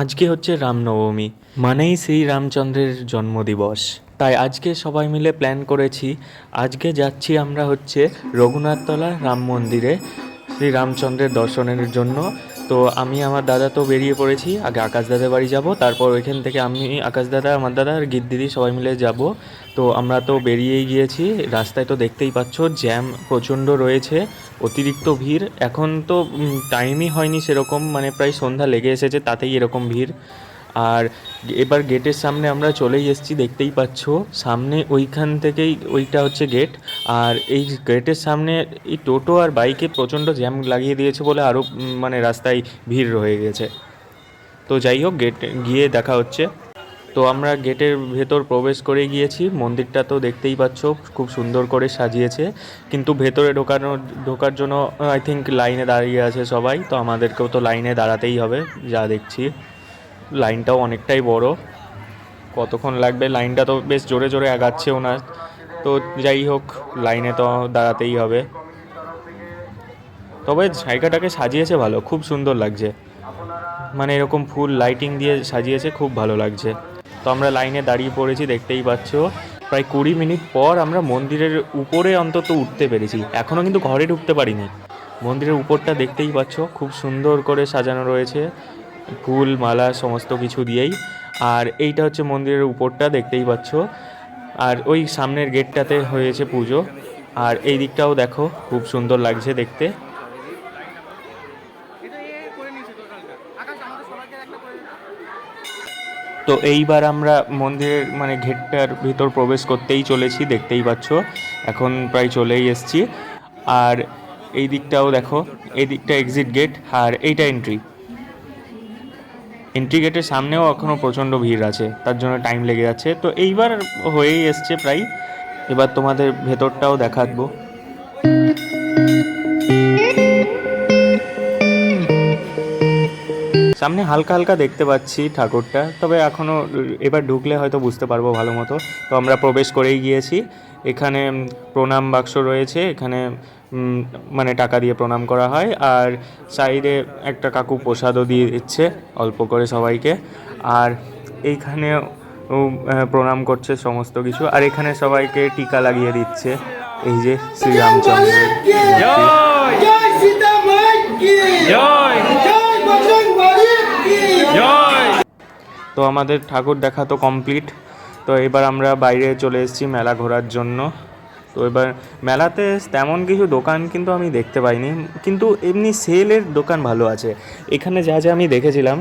আজকে হচ্ছে রামনবমী, মানেই শ্রী রামচন্দ্রের জন্মদিবস। তাই আজকে সবাই মিলে প্ল্যান করেছি, আজকে যাচ্ছি আমরা হচ্ছে রঘুনাথতলা রাম মন্দিরে, শ্রী রামচন্দ্রের দর্শনের জন্য। তো আমি আমার দাদা তো বেরিয়ে পড়েছি। আগে আকাশ দাদার বাড়ি যাব, তারপর ওইখান থেকে আমি আকাশ দাদা, আমার দাদা আর গীত দিদি সবাই মিলে যাব। তো আমরা তো বেরিয়েই গিয়েছি, রাস্তায় তো দেখতেই পাচ্ছ জ্যাম প্রচণ্ড রয়েছে, অতিরিক্ত ভিড়। এখন তো টাইমই হয়নি সেরকম মানে প্রায় সন্ধ্যা লেগে এসেছে, তাতেই এরকম ভিড়। আর এবার গেটের সামনে আমরা চলেই এসেছি, দেখতেই পাচ্ছ। সামনে ওইখান থেকেই, ওইটা হচ্ছে গেট। আর এই গেটের সামনে এই টোটো আর বাইকে প্রচণ্ড জ্যাম লাগিয়ে দিয়েছে বলে আরও মানে রাস্তায় ভিড় রয়ে গেছে। তো যাই হোক, গেট, গিয়ে দেখা হচ্ছে। তো আমরা গেটের ভেতর প্রবেশ করে গিয়েছি। মন্দিরটা তো দেখতেই পাচ্ছ, খুব সুন্দর করে সাজিয়েছে। কিন্তু ভেতরে ঢোকানো, ঢোকার জন্য, আই থিঙ্ক, লাইনে দাঁড়িয়ে আছে সবাই। তো আমাদেরকেও তো লাইনে দাঁড়াতেই হবে, যা দেখছি। লাইনটাও অনেকটাই বড়। কতক্ষণ লাগবে? লাইনটা তো বেশ জোরে জোরে আগাচ্ছে ওনার। তো যাই হোক, লাইনে তো দাঁড়াতেই হবে। তবে জায়গাটাকে সাজিয়েছে ভালো, খুব সুন্দর লাগছে। মানে এরকম ফুল লাইটিং দিয়ে সাজিয়েছে, খুব ভালো লাগছে। তো আমরা লাইনে দাঁড়িয়ে পড়েছি, দেখতেই পাচ্ছ। প্রায় কুড়ি মিনিট পর আমরা মন্দিরের উপরে অন্তত উঠতে পেরেছি। এখনও কিন্তু ঘরে ঢুকতে পারিনি। মন্দিরের উপরটা দেখতেই পাচ্ছ, খুব সুন্দর করে সাজানো রয়েছে। ফুল, মালা, সমস্ত কিছু দিয়েই। আর এইটা হচ্ছে মন্দিরের উপরটা, দেখতেই পাচ্ছ। আর ওই সামনের গেটটাতে হয়েছে পুজো। আর এই দিকটাও দেখো, খুব সুন্দর লাগছে দেখতে। তো এইবার আমরা মন্দিরের মানে গেটটার ভিতর প্রবেশ করতেই চলেছি, দেখতেই পাচ্ছ। এখন প্রায় চলেই এসছি। আর এই দিকটাও দেখো, এই দিকটা এক্সিট গেট আর এইটা এন্ট্রি এন্ট্রি গেটের সামনেও এখনও প্রচণ্ড ভিড় আছে, তার জন্য টাইম লেগে যাচ্ছে। তো এইবার হয়েই এসছে প্রায়। এবার তোমাদের ভেতরটাও দেখাবো। সামনে হালকা হালকা দেখতে পাচ্ছি ঠাকুরটা, তবে এখনও এবার ঢুকলে হয়তো বুঝতে পারব ভালো মতো। তো আমরা প্রবেশ করেই গিয়েছি। এখানে প্রণাম বাক্স রয়েছে, এখানে মানে টাকা দিয়ে প্রণাম করা হয়। আর সাইডে একটা কাকু প্রসাদও দিয়ে দিচ্ছে অল্প করে সবাইকে। আর এইখানে প্রণাম করছে সমস্ত কিছু। আর এখানে সবাইকে টিকা লাগিয়ে দিচ্ছে এই যে শ্রীরামচন্দ্রের মূর্তি। জয় সীতা মাই কি? জয়। জয় বজরং বলি কি? জয়। তো আমাদের ঠাকুর দেখা তো কমপ্লিট তো এবার আমরা বাইরে চলে এসেছি মেলা ঘোরার জন্য। তো এবার মেলাতে তেমন কিছু দোকান কিন্তু আমি দেখতে পাইনি। কিন্তু এমনি সেলের দোকান ভালো আছে। এখানে যা যা আমি দেখেছিলাম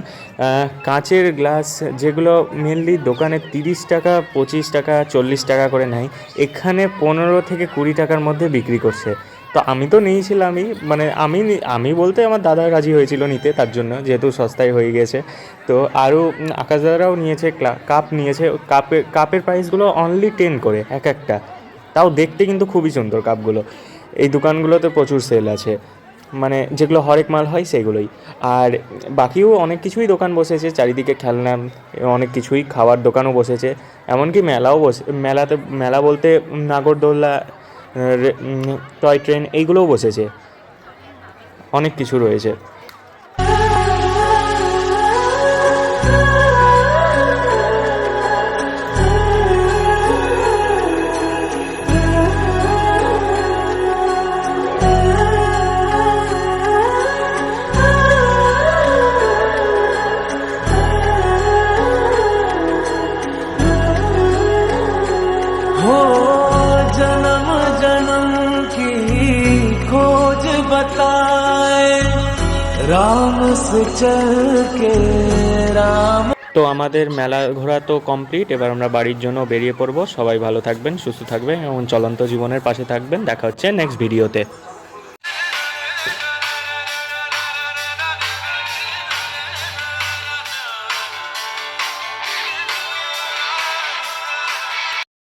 কাঁচের গ্লাস যেগুলো মেনলি দোকানে তিরিশ টাকা, পঁচিশ টাকা, চল্লিশ টাকা করে নেয়, এখানে পনেরো থেকে কুড়ি টাকার মধ্যে বিক্রি করছে। তো আমি তো নিয়েছিলামই মানে আমি আমি বলতে আমার দাদা রাজি হয়েছিল নিতে, তার জন্য যেহেতু সস্তায় হয়ে গেছে। তো আরও আকাশ দাদারাও নিয়েছে কাপ নিয়েছে কাপের কাপের প্রাইসগুলো অনলি টেন করে, এক একটা। তাও দেখতে কিন্তু খুবই সুন্দর কাপগুলো। এই দোকানগুলোতে প্রচুর সেল আছে। মানে যেগুলো হরেক মাল হয় সেগুলোই। আর বাকিও অনেক কিছুই দোকান বসেছে, চারিদিকে খেলনা, অনেক কিছুই, খাওয়ার দোকানও বসেছে। এমনকি মেলাও বসে, মেলাতে, মেলা বলতে নাগরদোল্লা টয় ট্রেন এইগুলোও বসেছে। অনেক কিছু রয়েছে। बताए राम से चल के राम তো আমাদের মেলা ঘোরা তো কমপ্লিট এবার আমরা বাড়ির জন্য বেরিয়ে পড়বো সবাই ভালো থাকবেন সুস্থ থাকবেন এবং চলন্ত জীবনের পাশে থাকবেন দেখা হচ্ছে নেক্সট ভিডিওতে